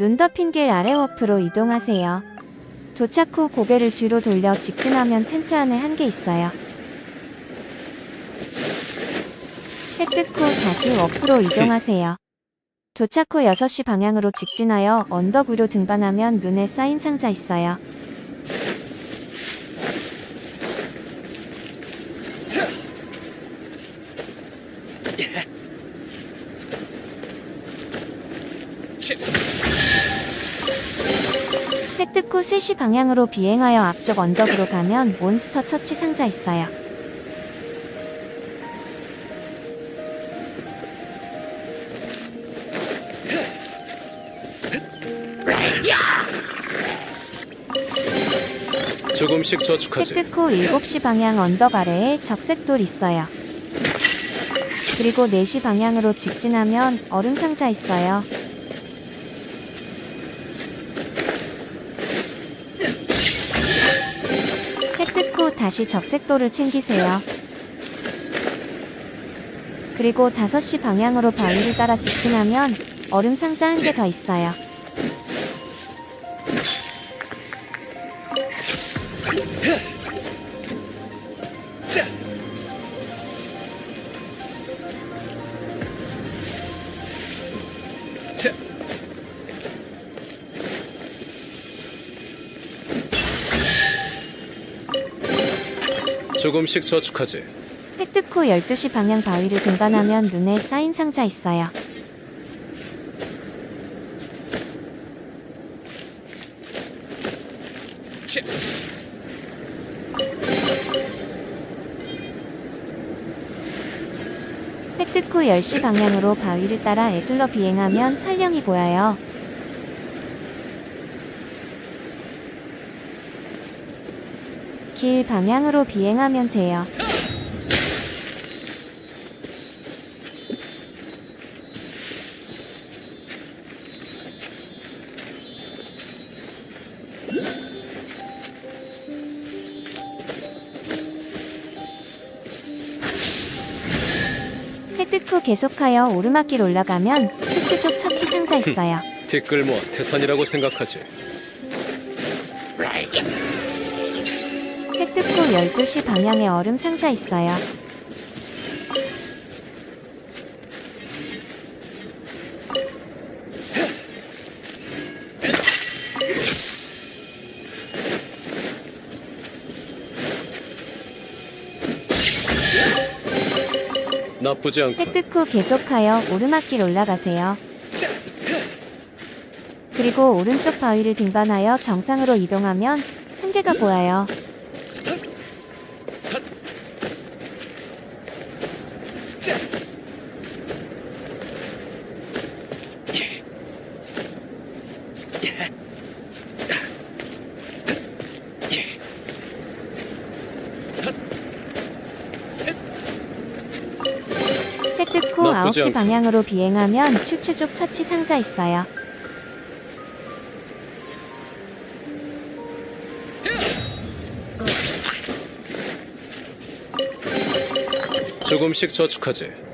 눈 덮인 길 아래 워프로 이동하세요. 도착 후 고개를 뒤로 돌려 직진하면 텐트 안에 한 개 있어요. 획득 후 다시 워프로 이동하세요. 도착 후 6시 방향으로 직진하여 언덕 위로 등반하면 눈에 쌓인 상자 있어요. 후 3시 방향으로 비행하여 앞쪽 언덕으로 가면 몬스터 처치 상자 있어요. 조금씩 저축하지. 후 7시 방향 언덕 아래에 적색돌 있어요. 그리고 4시 방향으로 직진하면 얼음 상자 있어요. 다시 적색돌을 챙기세요. 그리고 5시 방향으로 바위를 따라 직진하면 얼음 상자 한 개 더 있어요. 조금씩 저축하지. 획득 후 12시 방향 바위를 등반하면 눈에 쌓인 상자 있어요. 획득 후 10시 방향으로 바위를 따라 애둘러 비행하면 설령이 보여요. 길 방향으로 비행하면 돼요. 획득 후 계속하여 오르막길 올라가면 추추족 처치 상자 있어요. 티끌 모아 태산이라고 생각하지. 획득 후 12시 방향에 얼음 상자 있어요. 나쁘지 않군. 획득 후 계속하여 오르막길 올라가세요. 그리고 오른쪽 바위를 등반하여 정상으로 이동하면 한계가 보여요. 획득 후 나쁘지 9시 않군. 방향으로 비행하면 추추족 처치 상자 있어요. 조금씩 저축하지.